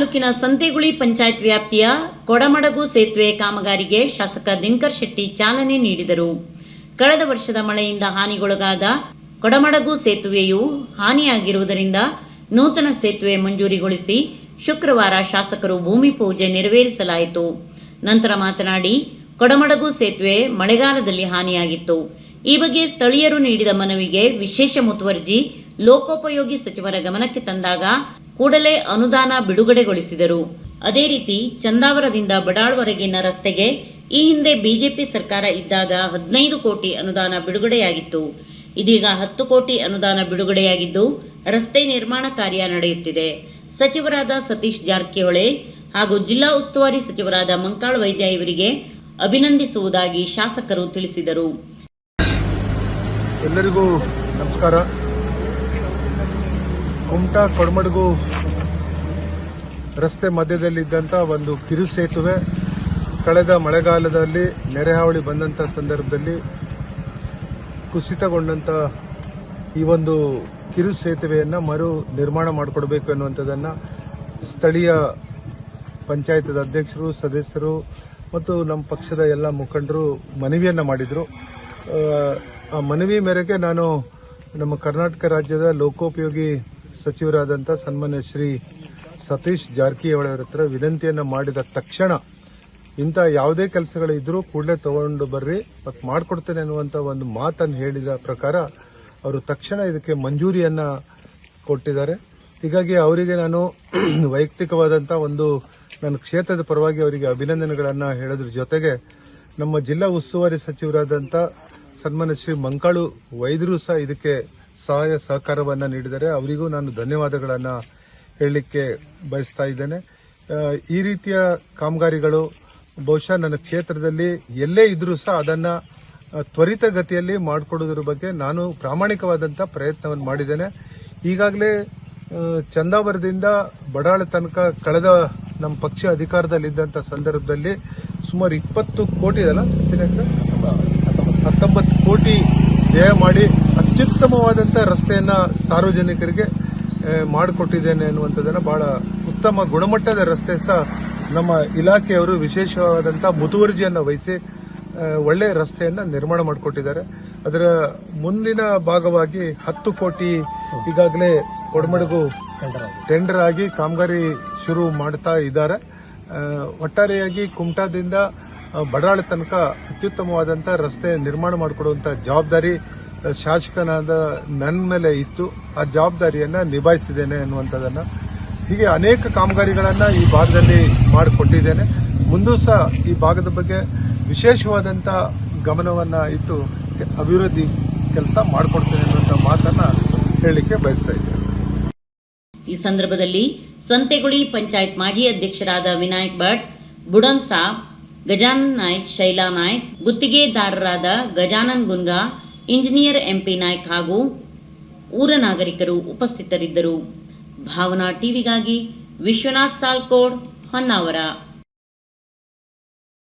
ತಾಲೂಕಿನ ಸಂತೆಗುಳಿ ಪಂಚಾಯತ್ ವ್ಯಾಪ್ತಿಯ ಕೊಡಮಡಗು ಸೇತುವೆ ಕಾಮಗಾರಿಗೆ ಶಾಸಕ ದಿನಕರ್ ಶೆಟ್ಟಿ ಚಾಲನೆ ನೀಡಿದರು. ಕಳೆದ ವರ್ಷದ ಮಳೆಯಿಂದ ಹಾನಿಗೊಳಗಾದ ಕೊಡಮಡಗು ಸೇತುವೆಯು ಹಾನಿಯಾಗಿರುವುದರಿಂದ ನೂತನ ಸೇತುವೆ ಮಂಜೂರಿಗೊಳಿಸಿ ಶುಕ್ರವಾರ ಶಾಸಕರು ಭೂಮಿ ಪೂಜೆ ನೆರವೇರಿಸಲಾಯಿತು. ನಂತರ ಮಾತನಾಡಿ, ಕೊಡಮಡಗು ಸೇತುವೆ ಮಳೆಗಾಲದಲ್ಲಿ ಹಾನಿಯಾಗಿತ್ತು. ಈ ಬಗ್ಗೆ ಸ್ಥಳೀಯರು ನೀಡಿದ ಮನವಿಗೆ ವಿಶೇಷ ಮುತುವರ್ಜಿ, ಲೋಕೋಪಯೋಗಿ ಸಚಿವರ ಗಮನಕ್ಕೆ ತಂದಾಗ ಕೂಡಲೇ ಅನುದಾನ ಬಿಡುಗಡೆಗೊಳಿಸಿದರು. ಅದೇ ರೀತಿ ಚಂದಾವರದಿಂದ ಬಡಾಳ್ವರೆಗಿನ ರಸ್ತೆಗೆ ಈ ಹಿಂದೆ ಬಿಜೆಪಿ ಸರ್ಕಾರ ಇದ್ದಾಗ ಹದಿನೈದು ಕೋಟಿ ಅನುದಾನ ಬಿಡುಗಡೆಯಾಗಿತ್ತು. ಇದೀಗ ಹತ್ತು ಕೋಟಿ ಅನುದಾನ ಬಿಡುಗಡೆಯಾಗಿದ್ದು ರಸ್ತೆ ನಿರ್ಮಾಣ ಕಾರ್ಯ ನಡೆಯುತ್ತಿದೆ. ಸಚಿವರಾದ ಸತೀಶ್ ಜಾರಕಿಹೊಳಿ ಹಾಗೂ ಜಿಲ್ಲಾ ಉಸ್ತುವಾರಿ ಸಚಿವರಾದ ಮಂಕಾಳ್ ವೈದ್ಯ ಇವರಿಗೆ ಅಭಿನಂದಿಸುವುದಾಗಿ ಶಾಸಕರು ತಿಳಿಸಿದರು. ಎಲ್ಲರಿಗೂ ನಮಸ್ಕಾರ. ಕುಮಟಾ ಕೊಡಮಡ್ಗು ರಸ್ತೆ ಮಧ್ಯದಲ್ಲಿದ್ದಂಥ ಒಂದು ಕಿರು ಸೇತುವೆ ಕಳೆದ ಮಳೆಗಾಲದಲ್ಲಿ ನೆರೆಹಾವಳಿ ಬಂದಂಥ ಸಂದರ್ಭದಲ್ಲಿ ಕುಸಿತಗೊಂಡಂಥ ಈ ಒಂದು ಕಿರು ಸೇತುವೆಯನ್ನು ಮರು ನಿರ್ಮಾಣ ಮಾಡಿಕೊಡ್ಬೇಕು ಎನ್ನುವಂಥದ್ದನ್ನ ಸ್ಥಳೀಯ ಪಂಚಾಯತದ ಅಧ್ಯಕ್ಷರು, ಸದಸ್ಯರು ಮತ್ತು ನಮ್ಮ ಪಕ್ಷದ ಎಲ್ಲ ಮುಖಂಡರು ಮನವಿಯನ್ನು ಮಾಡಿದರು. ಆ ಮನವಿ ಮೇರೆಗೆ ನಾನು ನಮ್ಮ ಕರ್ನಾಟಕ ರಾಜ್ಯದ ಲೋಕೋಪಯೋಗಿ ಸಚಿವರಾದಂಥ ಸನ್ಮಾನ್ಯ ಶ್ರೀ ಸತೀಶ್ ಜಾರಕಿಹೊಳಿ ಹತ್ರ ವಿನಂತಿಯನ್ನು ಮಾಡಿದ ತಕ್ಷಣ ಇಂಥ ಯಾವುದೇ ಕೆಲಸಗಳಿದ್ರೂ ಕೂಡಲೇ ತಗೊಂಡು ಬರ್ರಿ ಮತ್ತು ಮಾಡಿಕೊಡ್ತೇನೆ ಅನ್ನುವಂಥ ಒಂದು ಮಾತನ್ನು ಹೇಳಿದ ಪ್ರಕಾರ ಅವರು ತಕ್ಷಣ ಇದಕ್ಕೆ ಮಂಜೂರಿಯನ್ನು ಕೊಟ್ಟಿದ್ದಾರೆ. ಹೀಗಾಗಿ ಅವರಿಗೆ ನಾನು ವೈಯಕ್ತಿಕವಾದಂಥ ಒಂದು ನನ್ನ ಕ್ಷೇತ್ರದ ಪರವಾಗಿ ಅವರಿಗೆ ಅಭಿನಂದನೆಗಳನ್ನು ಹೇಳೋದ್ರ ಜೊತೆಗೆ ನಮ್ಮ ಜಿಲ್ಲಾ ಉಸ್ತುವಾರಿ ಸಚಿವರಾದಂಥ ಸನ್ಮಾನ್ಯ ಶ್ರೀ ಮಂಕಾಳು ವೈದ್ಯರು ಸಹ ಇದಕ್ಕೆ ಸಹಾಯ ಸಹಕಾರವನ್ನು ನೀಡಿದರೆ ಅವರಿಗೂ ನಾನು ಧನ್ಯವಾದಗಳನ್ನು ಹೇಳಲಿಕ್ಕೆ ಬಯಸ್ತಾ ಇದ್ದೇನೆ. ಈ ರೀತಿಯ ಕಾಮಗಾರಿಗಳು ಬಹುಶಃ ನನ್ನ ಕ್ಷೇತ್ರದಲ್ಲಿ ಎಲ್ಲೇ ಇದ್ರೂ ಸಹ ಅದನ್ನ ತ್ವರಿತಗತಿಯಲ್ಲಿ ಮಾಡಿಕೊಡೋದ್ರ ಬಗ್ಗೆ ನಾನು ಪ್ರಾಮಾಣಿಕವಾದಂಥ ಪ್ರಯತ್ನವನ್ನು ಮಾಡಿದ್ದೇನೆ. ಈಗಾಗಲೇ ಚಂದಾವರದಿಂದ ಬಡಾಳ ತನಕ ಕಳೆದ ನಮ್ಮ ಪಕ್ಷ ಅಧಿಕಾರದಲ್ಲಿದ್ದಂಥ ಸಂದರ್ಭದಲ್ಲಿ ಸುಮಾರು ಇಪ್ಪತ್ತು ಕೋಟಿ ಅಲ್ಲ ಹತ್ತೊಂಬತ್ತು ಕೋಟಿ ವ್ಯಯ ಮಾಡಿ ಅತ್ಯುತ್ತಮವಾದಂಥ ರಸ್ತೆಯನ್ನ ಸಾರ್ವಜನಿಕರಿಗೆ ಮಾಡಿಕೊಟ್ಟಿದ್ದೇನೆ ಅನ್ನುವಂಥದ್ದನ್ನು ಬಹಳ ಉತ್ತಮ ಗುಣಮಟ್ಟದ ರಸ್ತೆ ಸಹ ನಮ್ಮ ಇಲಾಖೆಯವರು ವಿಶೇಷವಾದಂಥ ಮುತುವರ್ಜಿಯನ್ನು ವಹಿಸಿ ಒಳ್ಳೆ ರಸ್ತೆಯನ್ನ ನಿರ್ಮಾಣ ಮಾಡಿಕೊಟ್ಟಿದ್ದಾರೆ. ಅದರ ಮುಂದಿನ ಭಾಗವಾಗಿ ಹತ್ತು ಕೋಟಿ ಈಗಾಗಲೇ ಕೊಡಮಡಗು ಟೆಂಡರ್ ಆಗಿ ಕಾಮಗಾರಿ ಶುರು ಮಾಡ್ತಾ ಇದ್ದಾರೆ. ಒಟ್ಟಾರೆಯಾಗಿ ಕುಮಟಾದಿಂದ ಬಡಾಳ ತನಕ ಅತ್ಯುತ್ತಮವಾದಂಥ ರಸ್ತೆ ನಿರ್ಮಾಣ ಮಾಡಿಕೊಡುವಂಥ ಜವಾಬ್ದಾರಿ ಶಾಸಕನಾದ ನನ್ನ ಮೇಲೆ ಇತ್ತು, ಆ ಜವಾಬ್ದಾರಿಯನ್ನ ನಿಭಾಯಿಸಿದ್ದೇನೆ ಅನ್ನುವಂಥದ್ದನ್ನ ಹೀಗೆ ಅನೇಕ ಕಾಮಗಾರಿಗಳನ್ನ ಈ ಭಾಗದಲ್ಲಿ ಮಾಡಿಕೊಟ್ಟಿದ್ದೇನೆ. ಮುಂದೂ ಸಹ ಈ ಭಾಗದ ಬಗ್ಗೆ ವಿಶೇಷವಾದಂಥ ಗಮನವನ್ನ ಇಟ್ಟು ಅಭಿವೃದ್ಧಿ ಕೆಲಸ ಮಾಡಿಕೊಡ್ತೇನೆ ಅನ್ನುವಂಥ ಮಾತನ್ನ ಹೇಳಲಿಕ್ಕೆ ಬಯಸ್ತಾ ಈ ಸಂದರ್ಭದಲ್ಲಿ ಸಂತೆಗುಳಿ ಪಂಚಾಯತ್ ಮಾಜಿ ಅಧ್ಯಕ್ಷರಾದ Vinayak Bhat Budan Sab Gajanan Naik, Shaila Naik, ಗುತ್ತಿಗೆದಾರರಾದ Gajanan Gunga engineer M P Naik ಹಾಗೂ ಊರ ನಾಗರಿಕರು ಉಪಸ್ಥಿತರಿದ್ದರು. ಭಾವನಾ ಟಿವಿಗಾಗಿ ವಿಶ್ವನಾಥ್ ಸಾಲ್ಕೋಡ್ ಹೊನ್ನಾವರ.